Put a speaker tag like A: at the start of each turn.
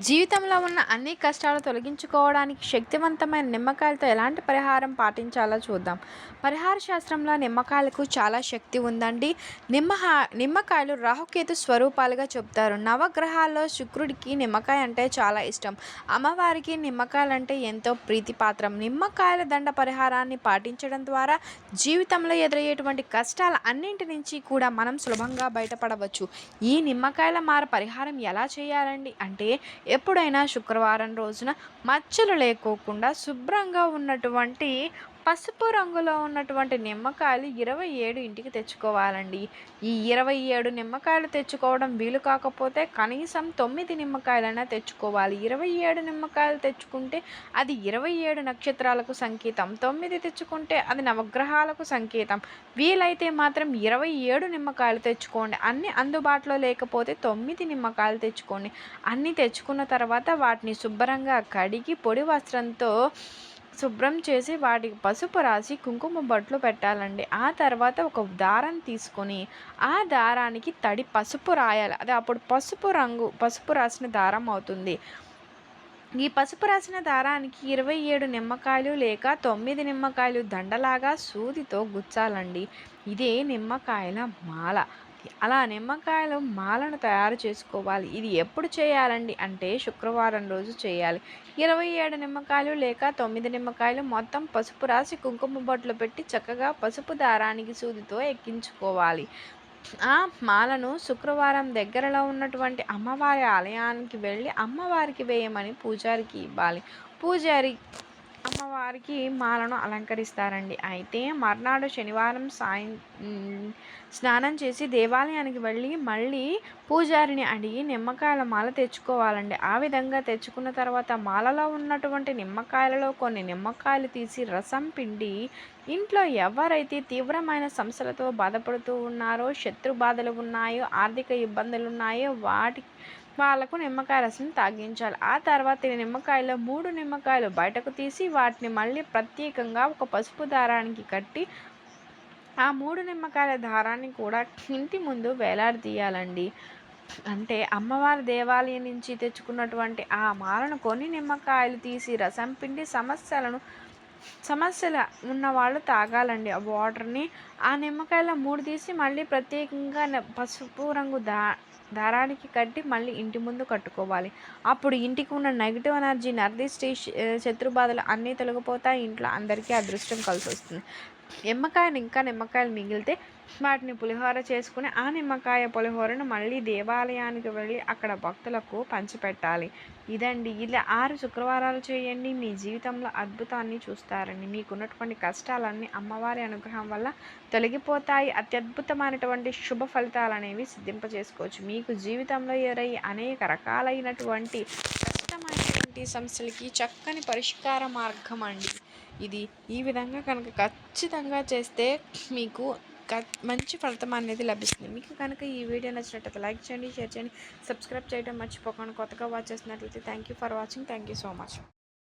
A: జీవితంలో ఉన్న అన్ని కష్టాలు తొలగించుకోవడానికి శక్తివంతమైన నిమ్మకాయలతో ఎలాంటి పరిహారం పాటించాలో చూద్దాం. పరిహార శాస్త్రంలో నిమ్మకాయలకు చాలా శక్తి ఉందండి. నిమ్మ నిమ్మకాయలు రాహుకేతు స్వరూపాలుగా చెప్తారు నవగ్రహాల్లో శుక్రుడికి నిమ్మకాయ అంటే చాలా ఇష్టం. అమ్మవారికి నిమ్మకాయలు అంటే ఎంతో ప్రీతిపాత్రం. నిమ్మకాయల దండ పరిహారాన్ని పాటించడం ద్వారా జీవితంలో ఎదురయ్యేటువంటి కష్టాల అన్నింటి నుంచి కూడా మనం సులభంగా బయటపడవచ్చు. ఈ నిమ్మకాయల మార పరిహారం ఎలా చేయాలండి? అంటే ఎప్పుడైనా శుక్రవారం రోజున మచ్చలు లేకోకుండా శుభ్రంగా ఉన్నటువంటి పసుపు రంగులో ఉన్నటువంటి నిమ్మకాయలు ఇరవై ఏడు ఇంటికి తెచ్చుకోవాలండి. ఈ ఇరవై ఏడు నిమ్మకాయలు తెచ్చుకోవడం వీలు కాకపోతే కనీసం తొమ్మిది నిమ్మకాయలైనా తెచ్చుకోవాలి. ఇరవై ఏడు నిమ్మకాయలు తెచ్చుకుంటే అది ఇరవై ఏడు నక్షత్రాలకు సంకేతం. తొమ్మిది తెచ్చుకుంటే అది నవగ్రహాలకు సంకేతం. వీలైతే మాత్రం ఇరవై ఏడు నిమ్మకాయలు తెచ్చుకోండి. అన్ని అందుబాటులో లేకపోతే తొమ్మిది నిమ్మకాయలు తెచ్చుకోండి. అన్నీ తెచ్చుకున్న తర్వాత వాటిని శుభ్రంగా కడిగి పొడి వస్త్రంతో శుభ్రం చేసి వాటికి పసుపు రాసి కుంకుమ బొట్లు పెట్టాలండి. ఆ తర్వాత ఒక దారం తీసుకొని ఆ దారానికి తడి పసుపు రాయాలి. అది అప్పుడు పసుపు రంగు పసుపు రాసిన దారం అవుతుంది. ఈ పసుపు రాసిన దారానికి ఇరవై ఏడు నిమ్మకాయలు లేక తొమ్మిది నిమ్మకాయలు దండలాగా సూదితో గుచ్చాలండి. ఇదే నిమ్మకాయల మాల. అలా నిమ్మకాయలు మాలను తయారు చేసుకోవాలి. ఇది ఎప్పుడు చేయాలండి? అంటే శుక్రవారం రోజు చేయాలి. ఇరవై ఏడు నిమ్మకాయలు లేక తొమ్మిది నిమ్మకాయలు మొత్తం పసుపు రాసి కుంకుమ బొట్లు పెట్టి చక్కగా పసుపు దారానికి సూదితో ఎక్కించుకోవాలి. ఆ మాలను శుక్రవారం దగ్గరలో ఉన్నటువంటి అమ్మవారి ఆలయానికి వెళ్ళి అమ్మవారికి వేయమని పూజారికి ఇవ్వాలి. పూజారి అమ్మవారికి మాలను అలంకరిస్తారండి. అయితే మర్నాడు శనివారం సాయం స్నానం చేసి దేవాలయానికి వెళ్ళి మళ్ళీ పూజారిని అడిగి నిమ్మకాయల మాల తెచ్చుకోవాలండి. ఆ విధంగా తెచ్చుకున్న తర్వాత మాలలో ఉన్నటువంటి నిమ్మకాయలలో కొన్ని నిమ్మకాయలు తీసి రసం పిండి ఇంట్లో ఎవరైతే తీవ్రమైన సమస్యలతో బాధపడుతూ ఉన్నారో శత్రు బాధలు ఉన్నాయో ఆర్థిక ఇబ్బందులు ఉన్నాయో వాటి వాళ్ళకు నిమ్మకాయ రసం తాగించాలి. ఆ తర్వాత నిమ్మకాయలో మూడు నిమ్మకాయలు బయటకు తీసి వాటిని మళ్ళీ ప్రత్యేకంగా ఒక పసుపు దారానికి కట్టి ఆ మూడు నిమ్మకాయల దారాన్ని కూడా ఇంటి ముందు వేలాడదీయాలండి. అంటే అమ్మవారి దేవాలయం నుంచి తెచ్చుకున్నటువంటి ఆ మాలను కొన్ని నిమ్మకాయలు తీసి రసం పిండి సమస్యలను సమస్యలు ఉన్నవాళ్ళు తాగాలండి ఆ వాటర్ని. ఆ నిమ్మకాయల మూడు తీసి మళ్ళీ ప్రత్యేకంగా పసుపు రంగు దా దారానికి కట్టి మళ్ళీ ఇంటి ముందు కట్టుకోవాలి. అప్పుడు ఇంటికి ఉన్న నెగిటివ్ ఎనర్జీ నర్దిష్టి శత్రు బాధలు అన్నీ తొలగిపోతాయి. ఇంట్లో అందరికీ అదృష్టం కలిసి వస్తుంది నిమ్మకాయలు ఇంకా నిమ్మకాయలు మిగిలితే వాటిని పులిహోర చేసుకుని ఆ నిమ్మకాయ పులిహోరను మళ్ళీ దేవాలయానికి వెళ్ళి అక్కడ భక్తులకు పంచిపెట్టాలి. ఇదండి. ఇలా ఆరు శుక్రవారాలు చేయండి. మీ జీవితంలో అద్భుతాన్ని చూస్తారండి. మీకున్నటువంటి కష్టాలన్నీ అమ్మవారి అనుగ్రహం వల్ల తొలగిపోతాయి. అత్యద్భుతమైనటువంటి శుభ ఫలితాలు అనేవి సిద్ధింపజేసుకోవచ్చు. మీకు జీవితంలో ఎదురయ్యే అనేక రకాలైనటువంటి కష్టమైనటువంటి సమస్యలకి చక్కని పరిష్కార మార్గం అండి. ఇది ఈ విధంగా కనుక ఖచ్చితంగా చేస్తే మీకు మంచి ఫలితం అనేది లభిస్తుంది. మీకు కనుక ఈ వీడియో నచ్చినట్లయితే లైక్ చేయండి షేర్ చేయండి సబ్స్క్రైబ్ చేయడం మర్చిపోకండి కొత్తగా వాచ్ చేసినట్లయితే thank you for watching thank you so much